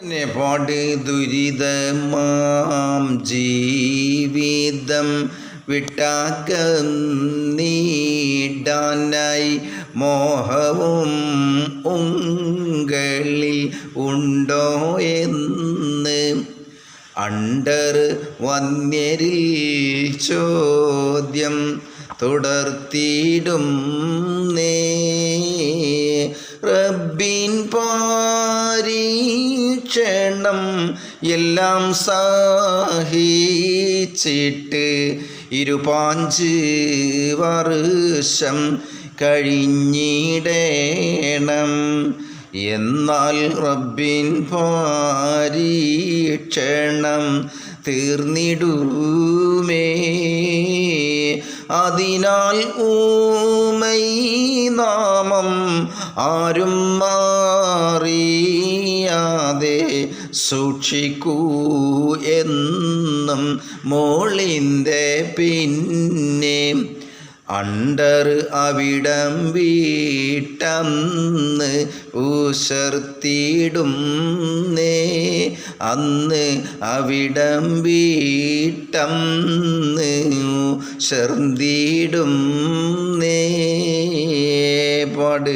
പാട് ദുരിതമാം ജീവിതം വിട്ടാക്ക നീടാനായി മോഹവും ഉങ്കളിൽ ഉണ്ടോ എന്ന് അണ്ടർ വന്യരിൽ ചോദ്യം തുടർത്തിയിടും റബ്ബിൻ പാരീക്ഷണം എല്ലാം സാഹിച്ചിട്ട് ഇരുപാഞ്ച് വർഷം കഴിഞ്ഞിടേണം. എന്നാൽ റബ്ബിൻ പാരീക്ഷണം തീർന്നിടൂമേ. അതിനാൽ ഊമൈ ആരും മാറിയാതെ സൂക്ഷിക്കൂ എന്നും മോളിന്റെ പിന്നെ. അണ്ടർ അവിടം വീട്ടന്ന് ഊശർത്തിയിടും നേ. അന്ന് അവിടം വീട്ടന്ന് ഊശർത്തിയിടും നേ. வழிபாடு